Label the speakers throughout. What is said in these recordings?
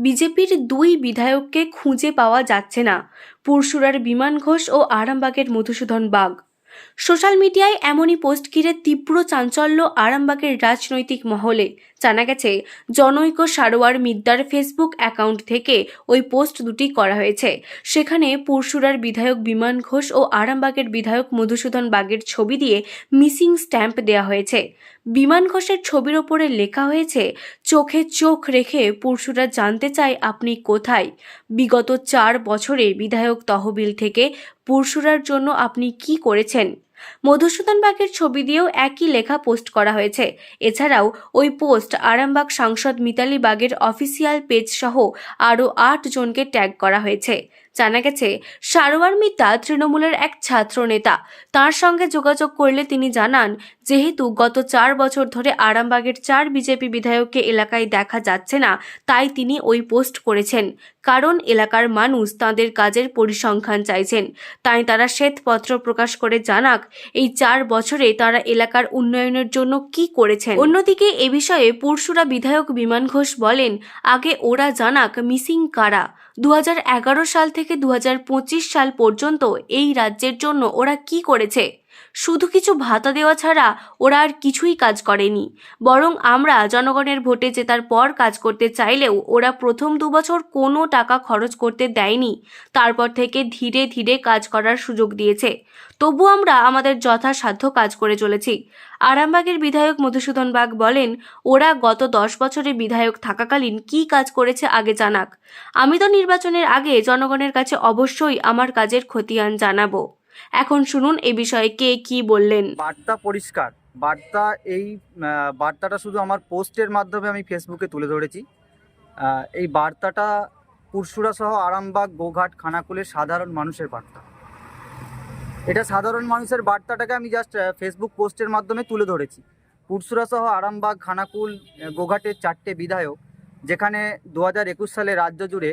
Speaker 1: বিজেপির দুই বিধায়ককে খুঁজে পাওয়া যাচ্ছে না। পুরসুরার বিমান ঘোষ ও আরামবাগের মধুসূদন বাগ। সোশ্যাল মিডিয়ায় এমনই পোস্ট ঘিরে তীব্র চাঞ্চল্য আরামবাগের রাজনৈতিক মহলে। জানা গেছে, জনৈক সারোয়ার মিদ্দার ফেসবুক অ্যাকাউন্ট থেকে ওই পোস্ট দুটি করা হয়েছে। সেখানে পুরসুরার বিধায়ক বিমান ঘোষ ও আরামবাগের বিধায়ক মধুসূদন বাগের ছবি দিয়ে মিসিং স্ট্যাম্প দেওয়া হয়েছে। বিমান ঘোষের ছবির ওপরে লেখা হয়েছে, চোখে চোখ রেখে পুরসুরা জানতে চায় আপনি কোথায়। বিগত চার বছরে বিধায়ক তহবিল থেকে পুরসুরার জন্য আপনি কি করেছেন? মধুসূদন বাগের ছবি দিয়েও একই লেখা পোস্ট করা হয়েছে। এছাড়াও ওই পোস্ট আরামবাগ সাংসদ মিতালি বাগের অফিসিয়াল পেজ সহ আরও আট জনকে ট্যাগ করা হয়েছে। জানা গেছে, সারোয়ার মিতা তৃণমূলের এক ছাত্র নেতা তার সঙ্গে যোগাযোগ করলে তিনি জানান, যেহেতু গত চার বছর ধরে আরামবাগের চার বিজেপি বিধায়ককে এলাকায় দেখা যাচ্ছে না, তাই তিনি ওই পোস্ট করেছেন। কারণ এলাকার মানুষ তাদের কাজের পরিসংখ্যান চাইছেন। তাই তারা শ্বেতপত্র প্রকাশ করে জানাক, এই চার বছরে তারা এলাকার উন্নয়নের জন্য কি করেছেন। অন্যদিকে এ বিষয়ে পরশুরা বিধায়ক বিমান ঘোষ বলেন, আগে ওরা জানাক মিসিং কারা। দু হাজার এগারো সাল থেকে দুহাজার পঁচিশ সাল পর্যন্ত এই রাজ্যের জন্য ওরা কি করেছে? শুধু কিছু ভাতা দেওয়া ছাড়া ওরা আর কিছুই কাজ করেনি। বরং আমরা জনগণের ভোটে জেতার পর কাজ করতে চাইলেও ওরা প্রথম দু বছর কোনো টাকা খরচ করতে দেয়নি। তারপর থেকে ধীরে ধীরে কাজ করার সুযোগ দিয়েছে। তবু আমরা আমাদের যথাসাধ্য কাজ করে চলেছি। আরামবাগের বিধায়ক মধুসূদন বাগ বলেন, ওরা গত দশ বছরে বিধায়ক থাকাকালীন কি কাজ করেছে আগে জানাক। আমি তো নির্বাচনের আগে জনগণের কাছে অবশ্যই আমার কাজের খতিয়ান জানাব। এখন শুনুন এ বিষয়ে কে কি বললেন।
Speaker 2: বার্তা পরিষ্কার। বার্তা এই বার্তাটা শুধু আমার পোস্টের মাধ্যমে আমি ফেসবুকে তুলে ধরেছি। এই বার্তাটা পুরসুরা সহ আরামবাগ, গোঘাট, খানাকুলের সাধারণ মানুষের বার্তা। এটা সাধারণ মানুষের বার্তাটাকে আমি জাস্ট ফেসবুক পোস্টের মাধ্যমে তুলে ধরেছি। পুরসুরা সহ আরামবাগ, খানাকুল গোঘাটের চারটে বিধায়ক যেখানে দু হাজার একুশ সালে রাজ্য জুড়ে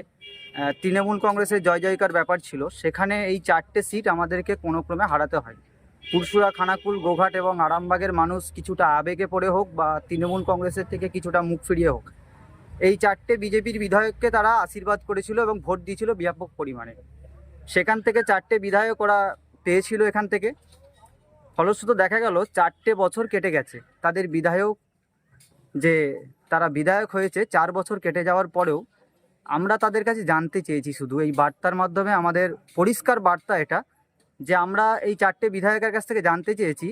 Speaker 2: তৃণমূল কংগ্রেসের জয় জয়কার ব্যাপার ছিল, সেখানে এই চারটে সিট আমাদেরকে কোনো ক্রমে হারাতে হয় পুরসুরা খানাকুল, গোঘাট এবং আরামবাগের মানুষ কিছুটা আবেগে পড়ে হোক বা তৃণমূল কংগ্রেসের থেকে কিছুটা মুখ ফিরিয়ে হোক, এই চারটে বিজেপির বিধায়ককে তারা আশীর্বাদ করেছিল এবং ভোট দিয়েছিল ব্যাপক পরিমাণে। সেখান থেকে চারটে বিধায়ক ওরা পেয়েছিল এখান থেকে। ফলশ্রুত দেখা গেল, চারটে বছর কেটে গেছে। তাদের বিধায়ক যে তারা বিধায়ক হয়েছে, চার বছর কেটে যাওয়ার পরেও আমরা তাদের কাছে জানতে চেয়েছি শুধু। এই বার্তার মাধ্যমে আমাদের পরিষ্কার বার্তা এটা যে আমরা এই চারটে বিধায়কের কাছ থেকে জানতে চেয়েছি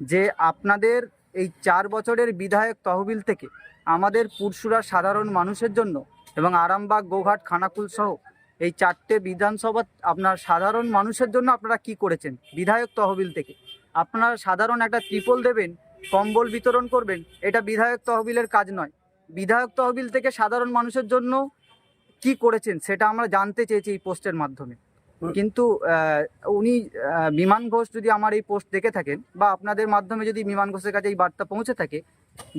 Speaker 2: যে আপনাদের এই চার বছরের বিধায়ক তহবিল থেকে আমাদের পুরসুরার সাধারণ মানুষের জন্য এবং আরামবাগ, গোঘাট, খানাকুল সহ এই চারটে বিধানসভা আপনার সাধারণ মানুষের জন্য আপনারা কি করেছেন? বিধায়ক তহবিল থেকে। আপনারা সাধারণ একটা ত্রিপল দেবেন কম্বল বিতরণ করবেন এটা বিধায়ক তহবিলের কাজ নয়। বিধায়ক তহবিল থেকে সাধারণ মানুষের জন্য কি করেছেন সেটা আমরা জানতে চেয়েছি এই পোস্টের মাধ্যমে। কিন্তু উনি বিমান ঘোষ যদি আমার এই পোস্ট দেখে থাকেন বা আপনাদের মাধ্যমে যদি বিমান ঘোষের কাছে এই বার্তা পৌঁছে থাকে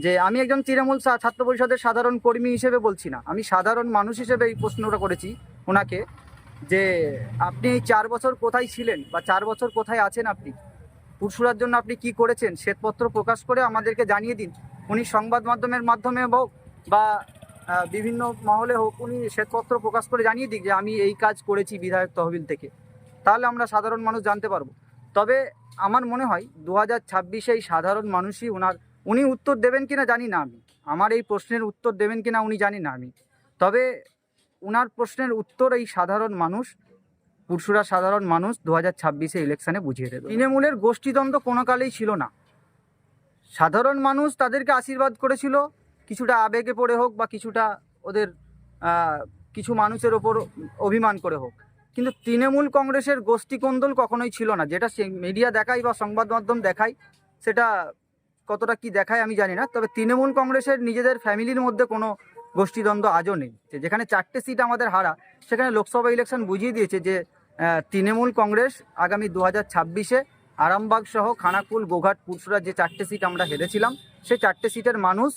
Speaker 2: যে আমি একজন তৃণমূল ছাত্র পরিষদের সাধারণ কর্মী হিসেবে বলছি না আমি সাধারণ মানুষ হিসেবে এই প্রশ্নটা করেছি ওনাকে যে আপনি এই চার বছর কোথায় ছিলেন বা চার বছর কোথায় আছেন আপনি? পুরসুরার জন্য আপনি কি করেছেন শ্বেতপত্র প্রকাশ করে আমাদেরকে জানিয়ে দিন। উনি সংবাদ মাধ্যমের মাধ্যমে হোক বা বিভিন্ন মহলে হোক, উনি শ্বেতপত্র প্রকাশ করে জানিয়ে দিক যে আমি এই কাজ করেছি বিধায়ক তহবিল থেকে। তাহলে আমরা সাধারণ মানুষ জানতে পারব। তবে আমার মনে হয় দু হাজার ছাব্বিশে এই সাধারণ মানুষই ওনার উনি উত্তর দেবেন কিনা জানি না আমি। আমার এই প্রশ্নের উত্তর দেবেন কিনা উনি জানি না আমি। তবে ওনার প্রশ্নের উত্তর এই সাধারণ মানুষ পুরসুরা সাধারণ মানুষ দু হাজার ছাব্বিশে ইলেকশনে বুঝিয়ে দেবে। তৃণমূলের গোষ্ঠীদ্বন্দ্ব কোনো কালেই ছিল না। সাধারণ মানুষ তাদেরকে আশীর্বাদ করেছিল, কিছুটা আবেগে পড়ে হোক বা কিছুটা ওদের কিছু মানুষের ওপর অভিমান করে হোক। কিন্তু তৃণমূল কংগ্রেসের গোষ্ঠী কোন্দল কখনোই ছিল না। যেটা মিডিয়া দেখায় বা সংবাদ মাধ্যম দেখায়, সেটা কতটা কি দেখায় আমি জানি না। তবে তৃণমূল কংগ্রেসের নিজেদের ফ্যামিলির মধ্যে কোনো গোষ্ঠীদ্বন্দ্ব আজও নেই। যেখানে চারটে সিট আমাদের হারা, সেখানে লোকসভা ইলেকশন বুঝিয়ে দিয়েছে যে তৃণমূল কংগ্রেস আগামী দু হাজার ছাব্বিশে আরামবাগ সহ খানাকুল, গোঘাট, পুরসুরা যে চারটে সিট আমরা হেরেছিলাম, সেই চারটে সিটের মানুষ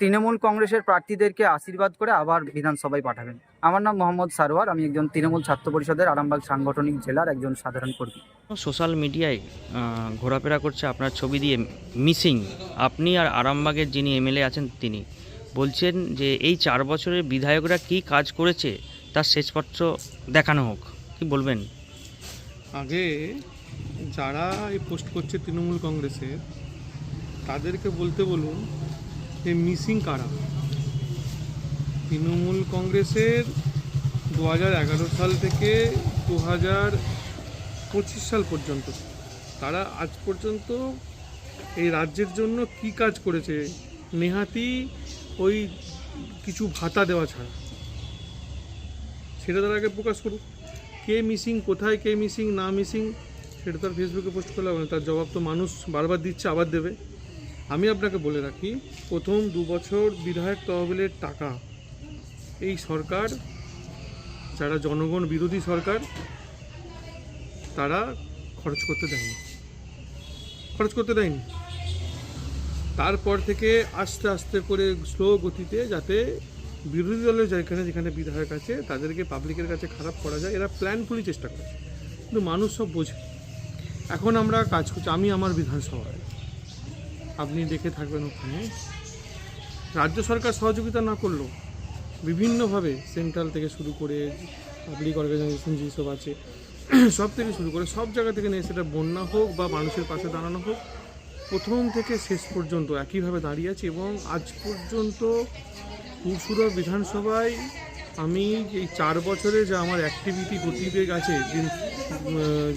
Speaker 2: তৃণমূল কংগ্রেসের প্রার্থীদেরকে আশীর্বাদ করে আবার বিধানসভায় পাঠাবেন। আমার নাম মোহাম্মদ সারোয়ার, আমি একজন তৃণমূল ছাত্র পরিষদের আরামবাগ সাংগঠনিক জেলার একজন সাধারণ কর্মী।
Speaker 3: সোশ্যাল মিডিয়ায় ঘোরাফেরা করছে আপনার ছবি দিয়ে মিসিং। আপনি আর আরামবাগের যিনি এমএলএ আছেন তিনি, বলছেন যে এই চার বছরের বিধায়করা কি কাজ করেছে, তার শেষপত্র দেখানো হোক। কি বলবেন?
Speaker 4: আগে যারা এই পোস্ট করছে তৃণমূল কংগ্রেসের তাদেরকে বলতে বলুন যে মিসিং কারা? তৃণমূল কংগ্রেসের দু হাজার এগারো সাল থেকে দু হাজার পঁচিশ সাল পর্যন্ত, তারা আজ পর্যন্ত এই রাজ্যের জন্য কি কাজ করেছে? নেহাতি ওই কিছু ভাতা দেওয়া ছাড়া। সেটা তারা আগে প্রকাশ করুক। কে মিসিং কোথায় কে মিসিং না মিসিং সেটা তার ফেসবুকে পোস্ট করলে হবে তার জবাব তো মানুষ বারবার দিচ্ছে, আবার দেবে। আমি আপনাকে বলে রাখি, প্রথম দু বছর বিধায়ক তহবিলের টাকা। এই সরকার, যারা জনগণ বিরোধী সরকার, তারা খরচ করতে দেয়নি। খরচ করতে দেয়নি। তারপর থেকে আস্তে আস্তে করে স্লো গতিতে যাতে বিরোধী দলের যেখানে যেখানে বিধায়ক আছে, তাদেরকে পাবলিকের কাছে খারাপ করা যায়, এরা প্ল্যানফুলি চেষ্টা করে কিন্তু মানুষ সব বোঝে। এখন আমরা কাজ করছি, আমি আমার বিধানসভায়। আপনি দেখে থাকবেন ওখানে। রাজ্য সরকার সহযোগিতা না করলেও বিভিন্নভাবে সেন্ট্রাল থেকে শুরু করে পাবলিক অর্গানাইজেশন যেসব আছে, সব থেকে শুরু করে সব জায়গা থেকে নিয়ে সেটা বন্যা হোক বা মানুষের পাশে দাঁড়ানো হোক, প্রথম থেকে শেষ পর্যন্ত একইভাবে দাঁড়িয়ে আছি এবং আজ পর্যন্ত পুরসুরা বিধানসভায় আমি এই চার বছরে যে আমার অ্যাক্টিভিটি গতিবেগ আছে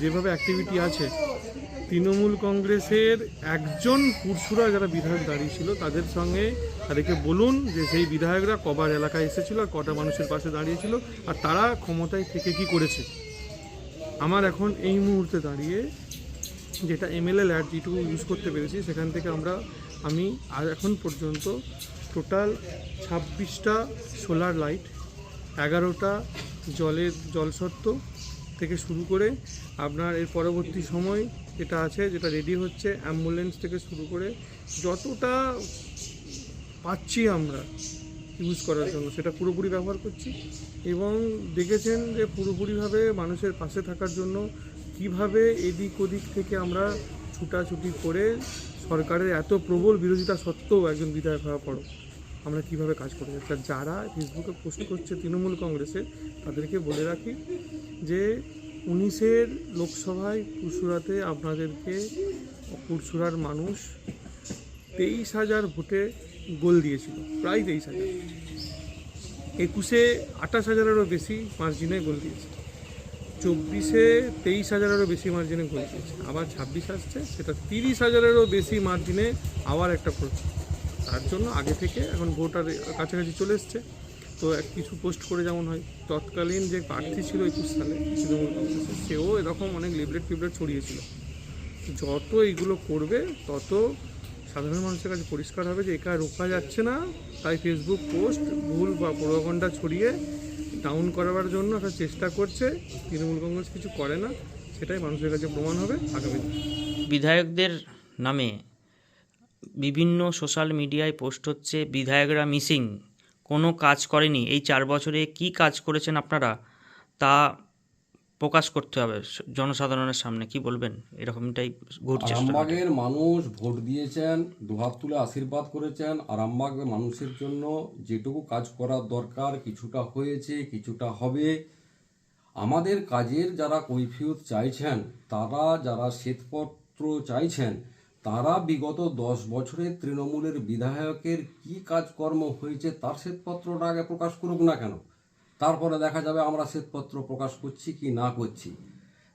Speaker 4: যেভাবে অ্যাক্টিভিটি আছে, তৃণমূল কংগ্রেসের একজন পুরসুরা যারা বিধায়ক দাঁড়িয়েছিল তাদের সঙ্গে তাদেরকে বলুন যে সেই বিধায়করা কবার এলাকায় এসেছিল আর কটা মানুষের পাশে দাঁড়িয়েছিল আর তারা ক্ষমতায় থেকে কি করেছে। আমার এখন এই মুহূর্তে দাঁড়িয়ে যেটা এমএলএ ল্যাড যেটুকু ইউজ করতে পেরেছি, সেখান থেকে আমরা, আমি আর এখন পর্যন্ত টোটাল ছাব্বিশটা সোলার লাইট এগারোটা জলের জলসত্ত্ব থেকে শুরু করে আপনার এর পরবর্তী সময় এটা আছে, যেটা রেডি হচ্ছে অ্যাম্বুলেন্স থেকে শুরু করে যতটা পাচ্ছি আমরা ইউজ করার জন্য, সেটা পুরোপুরি ব্যবহার করছি। এবং দেখেছেন যে পুরোপুরিভাবে মানুষের পাশে থাকার জন্য কীভাবে এদিক ওদিক থেকে আমরা ছুটাছুটি করে সরকারের এত প্রবল বিরোধিতা সত্ত্বেও একজন বিধায়ক হওয়ার পরও আমরা কীভাবে কাজ করে যাচ্ছি? যারা ফেসবুকে পোস্ট করছে তৃণমূল কংগ্রেসের, তাদেরকে বলে রাখি যে উনিশের লোকসভায় পুরসুরাতে আপনাদেরকে পুরসুরার মানুষ তেইশ হাজার ভোটে গোল দিয়েছিল, প্রায় তেইশ হাজার। একুশে আঠাশ হাজারেরও বেশি মার্জিনে গোল দিয়েছে। চব্বিশে তেইশ হাজারেরও বেশি মার্জিনে দিয়েছে আবার ছাব্বিশ আসছে, সেটা তিরিশ হাজারেরও বেশি মার্জিনে আবার একটা তার জন্য আগে থেকে এখন ভোট আর কাছাকাছি চলে এসছে। তো এক কিছু পোস্ট করে যেমন হয়, তৎকালীন যে প্রার্থী ছিল একুশ সালে, তৃণমূল কংগ্রেসের, সেও এরকম অনেক লিবলেট ফিবলেট ছড়িয়েছিল। যত এইগুলো করবে, তত সাধারণ মানুষের কাছে পরিষ্কার হবে যে একা রোকা যাচ্ছে না। তাই ফেসবুক পোস্ট ভুল বা প্রভাগণ্ডা ছড়িয়ে ডাউন করাবার জন্য একটা চেষ্টা করছে, তৃণমূল কংগ্রেস কিছু করে না, সেটাই মানুষের কাছে প্রমাণ হবে আগামী
Speaker 3: বিধায়কদের নামে বিভিন্ন সোশ্যাল মিডিয়ায় পোস্ট হচ্ছে, বিধায়করা মিসিং, কোনো কাজ করেনি, এই চার বছরে কি কাজ করেছেন আপনারা? তা প্রকাশ করতে হবে জনসাধারণের সামনে, কি বলবেন? এরকমটাই ঘুরছে
Speaker 5: আরামবাগের মানুষ ভোট দিয়েছেন, দুহাত তুলে আশীর্বাদ করেছেন আরামবাগের মানুষের জন্য যেটুকু কাজ করার দরকার, কিছুটা হয়েছে, কিছুটা হবে। আমাদের কাজের যারা কৈফিয়ত চাইছেন, তারা যারা শ্বেতপত্র চাইছেন, তারা বিগত দশ বছরের তৃণমূলের বিধায়কের কি কাজকর্ম হয়েছে, তার শ্বেতপত্রটা আগে প্রকাশ করুক না কেন? তারপরে দেখা যাবে আমরা শ্বেতপত্র প্রকাশ করছি কি না করছি।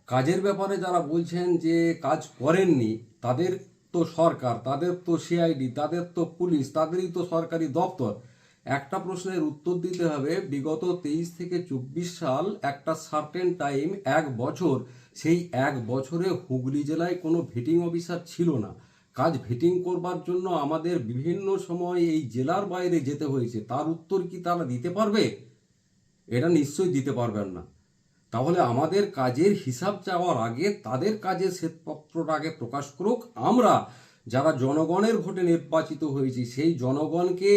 Speaker 5: কাজের ব্যাপারে যারা বলছেন যে কাজ করেননি, তাদের তো সরকার, তাদের তো সিআইডি তাদের তো পুলিশ, তাদেরই তো সরকারি দপ্তর। একটা প্রশ্নের উত্তর দিতে হবে, বিগত তেইশ থেকে চব্বিশ সাল একটা সার্টেন টাইম এক বছর, সেই এক বছরে হুগলি জেলায় কোনো ভেটিং অফিসার ছিল না। কাজ ভেটিং করবার জন্য আমাদের বিভিন্ন সময় এই জেলার বাইরে যেতে হয়েছে, তার উত্তর কি তারা দিতে পারবে? এটা নিশ্চয়ই দিতে পারবেন না। তাহলে আমাদের কাজের হিসাব চাওয়ার আগে তাদের কাজের শ্বেতপত্রটা আগে প্রকাশ করুক। আমরা যারা জনগণের ভোটে নির্বাচিত হয়েছি, সেই জনগণকে,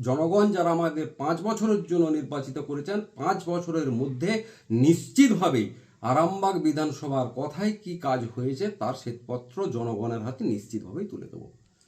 Speaker 5: জনগণ যারা আমাদের পাঁচ বছরের জন্য নির্বাচিত করেছেন, পাঁচ বছরের মধ্যে নিশ্চিতভাবেই আরামবাগ বিধানসভার কথায় কি কাজ হয়েছে, তার শ্বেতপত্র জনগণের হাতে নিশ্চিতভাবেই তুলে দেবো।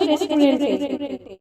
Speaker 6: রেস্টুরেন্টে